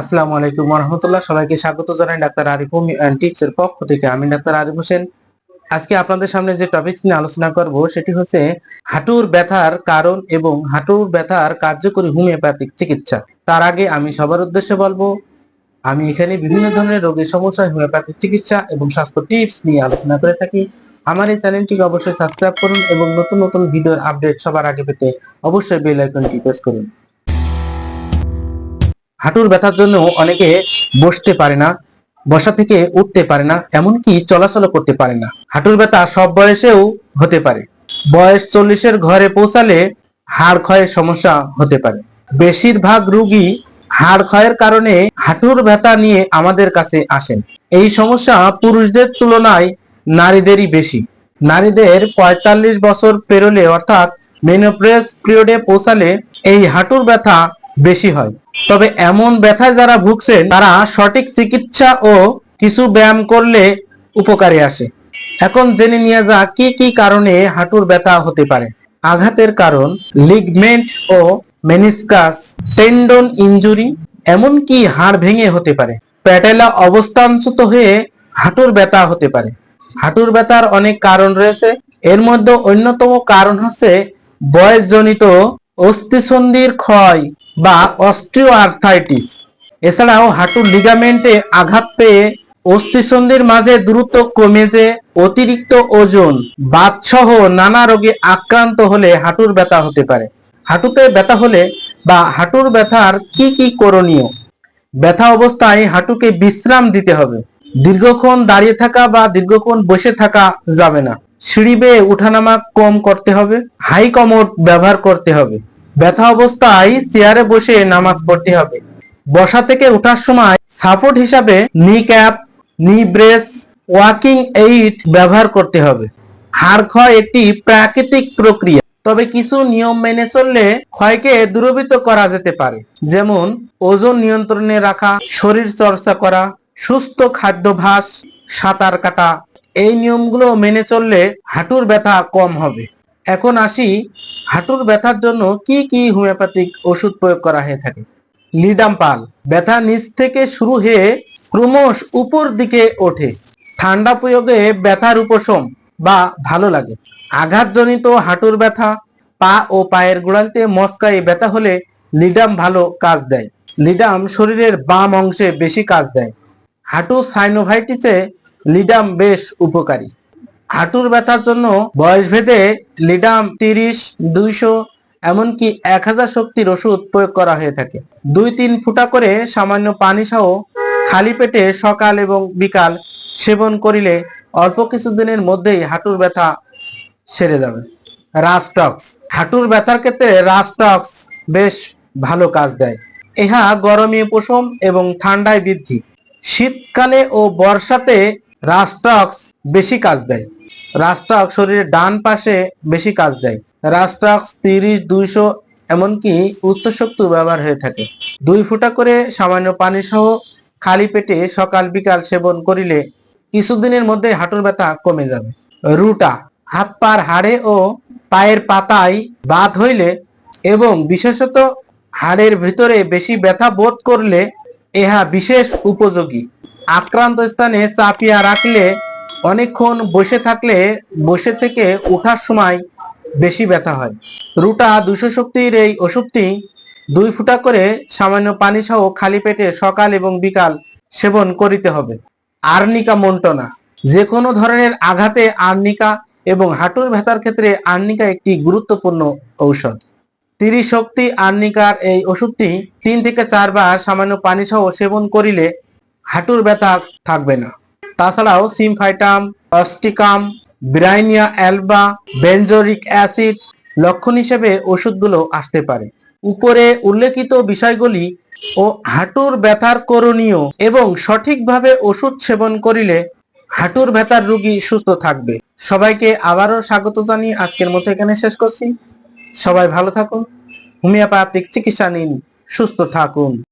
আসসালামু আলাইকুম রহমতুল্লাহ সবাইকে স্বাগত জানাই ডাক্তার আরিফ টিপস এর পক্ষ থেকে। আমি ডাক্তার আরিফ হোসেন। আজকে আপনাদের সামনে যে টপিকস নিয়ে আলোচনা করব, সেটি হচ্ছে হাঁটুর ব্যথার কারণ এবং হাঁটুর ব্যথার কার্যকরী হোমিওপ্যাথিক চিকিৎসা। তার আগে আমি সবার উদ্দেশ্যে বলব, আমি এখানে বিভিন্ন ধরনের রোগের সমস্যা হোমিওপ্যাথিক চিকিৎসা এবং স্বাস্থ্য টিপস নিয়ে আলোচনা করে থাকি। আমার এই চ্যানেলটিকে অবশ্যই সাবস্ক্রাইব করুন এবং নতুন নতুন ভিডিওর আপডেট সবার আগে পেতে অবশ্যই বেল আইকনটি প্রেস করুন। হাঁটুর ব্যথার জন্য অনেকে বসতে পারে না, বসা থেকে উঠতে পারে না, এমনকি চলাচল করতে পারে না। হাঁটুর ব্যথা সব বয়সেও হতে পারে। বয়স চল্লিশের ঘরে পৌঁছালে হাড় ক্ষয়ের সমস্যা হতে পারে। বেশিরভাগ রুগী হাড় ক্ষয়ের কারণে হাঁটুর ব্যথা নিয়ে আমাদের কাছে আসেন। এই সমস্যা পুরুষদের তুলনায় নারীদেরই বেশি। নারীদের পঁয়তাল্লিশ বছর পেরোলে অর্থাৎ মেনোপ্রেস পিরিয়ডে পৌঁছালে এই হাঁটুর ব্যথা বেশি হয়। তবে এমন ব্যথায় যারা ভুগছেন, তারা সঠিক চিকিৎসা ও কিছু ব্যায়াম করলে উপকারে আসে। এখন জেনে নিয়ে যা কি কি কারণে হাঁটুর ব্যথা হতে পারে। আঘাতের কারণ, লিগমেন্ট ও মেনিসকাস, টেন্ডন ইনজুরি, এমনকি হাড় ভেঙে হতে পারে। প্যাটেলা অবস্থানচ্যুত হয়ে হাঁটুর ব্যথা হতে পারে। হাঁটুর ব্যথার অনেক কারণ রয়েছে। এর মধ্যে অন্যতম কারণ হচ্ছে বয়সজনিত অস্থিসন্ধির ক্ষয়। বা অস্ট্রিও আর্থাইটিস এছাড়াও হাঁটুর লিগামেন্টে আঘাত পেয়ে অস্থিসন্ধির মাঝে দ্রুত কমে যে অতিরিক্ত ওজন, বাতসহ নানা রোগে আক্রান্ত হলে হাঁটুর ব্যথা হতে পারে। হাঁটুতে ব্যথা হলে বা হাঁটুর ব্যথার কি কি করণীয়? ব্যথা অবস্থায় হাঁটুকে বিশ্রাম দিতে হবে। দীর্ঘক্ষণ দাঁড়িয়ে থাকা বা দীর্ঘক্ষণ বসে থাকা যাবে না। সিঁড়ি বেয়ে উঠানামা কম করতে হবে। হাই কমোড ব্যবহার করতে হবে। ব্যথা অবস্থায় চেয়ারে বসে নামাজ পড়তে হবে। বসা থেকে ওঠার সময় সাপোর্ট হিসাবে নি ক্যাপ নি ব্রেস ওয়াকিং এইড ব্যবহার করতে হবে। হাড় ক্ষয় একটি প্রাকৃতিক প্রক্রিয়া, তবে কিছু নিয়ম মেনে চললে ক্ষয়কে দূরীভূত করা যেতে পারে। যেমন, ওজন নিয়ন্ত্রণে রাখা, শরীর চর্চা করা, সুস্থ খাদ্যাভ্যাস সাঁতার কাটা, এই নিয়মগুলো মেনে চললে হাঁটুর ব্যথা কম হবে। এখন আসি হাঁটুর ব্যথার জন্য কি কি হোমিওপ্যাথিক ওষুধ প্রয়োগ করা হয়ে থাকে। লিডাম পাল, ব্যথা নিচ থেকে শুরু হয়ে ক্রমশ উপর দিকে ওঠে। ঠান্ডা প্রয়োগে ব্যথার উপশম বা ভালো লাগে। আঘাতজনিত হাঁটুর ব্যথা, পা ও পায়ের গোড়ালিতে মস্কায় ব্যথা হলে লিডাম ভালো কাজ দেয়। লিডাম শরীরের বাম অংশে বেশি কাজ দেয়। হাঁটু সাইনোভাইটিসে লিডাম বেশ উপকারী। হাঁটুর ব্যথার জন্য বয়স ভেদে লিডাম তিরিশ, দুইশো, এমনকি এক হাজার শক্তির ওষুধ প্রয়োগ করা হয়ে থাকে। দুই তিন ফুটা করে সামান্য পানি সহ খালি পেটে সকাল এবং বিকাল সেবন করিলে অল্প কিছুদিনের মধ্যেই হাঁটুর ব্যথা সেরে যাবে। রাস্টক্স হাঁটুর ব্যথার ক্ষেত্রে রাস্টক্স বেশ ভালো কাজ দেয়। ইহা গরমে উপশম এবং ঠান্ডায় বৃদ্ধি। শীতকালে ও বর্ষাতে রাস্টক্স বেশি কাজ দেয়। রাস্টক্স শরীরের ডান পাশে বেশি কাজ দেয়। রাস্টক্স তিরিশ, দুইশো, এমনকি উচ্চ শক্তি ব্যবহার হয়ে থাকে। দুই ফুটা করে সামান্য পানি সহ খালি পেটে সকাল, বিকাল সেবন করিলে কিছুদিনের মধ্যে হাঁটুর ব্যথা কমে যাবে। রুটা, হাত পার হাড়ে ও পায়ের পাতায় বাদ হইলে এবং বিশেষত হাড়ের ভিতরে বেশি ব্যথা বোধ করলে ইহা বিশেষ উপযোগী। আক্রান্ত স্থানে চাপিয়া রাখলে অনেকক্ষণ বসে থাকলে বসে থেকে ওঠার সময় বেশি ব্যথা হয়। রুটা দুশো শক্তির এই ওষুধটি দুই ফুটা করে সামান্য পানি সহ খালি পেটে সকাল এবং বিকাল সেবন করিতে হবে। আর্নিকা মন্টনা যে কোনো ধরনের আঘাতে আর্নিকা এবং হাঁটুর ব্যথার ক্ষেত্রে আর্নিকা একটি গুরুত্বপূর্ণ ঔষধ। তিরিশ শক্তি আর্নিকার এই ওষুধটি তিন থেকে চারবার সামান্য পানি সহ সেবন করিলে হাঁটুর ব্যথা থাকবে না। তাছাড়াও সিমফাইটাম অস্টিকাম ব্রাইনিয়া অ্যালবা, বেনজোরিক অ্যাসিড লক্ষণ হিসেবে ওষুধগুলো আসতে পারে। উপরে উল্লেখিত বিষয়গুলি ও হাঁটুর ব্যথার করণীয় এবং সঠিকভাবে ওষুধ সেবন করিলে হাঁটুর ব্যথার রোগী সুস্থ থাকবে। সবাইকে আবারও স্বাগত জানিয়ে আজকের মতো এখানে শেষ করছি। সবাই ভালো থাকুন। হোমিওপ্যাথিক চিকিৎসা নিন। সুস্থ থাকুন।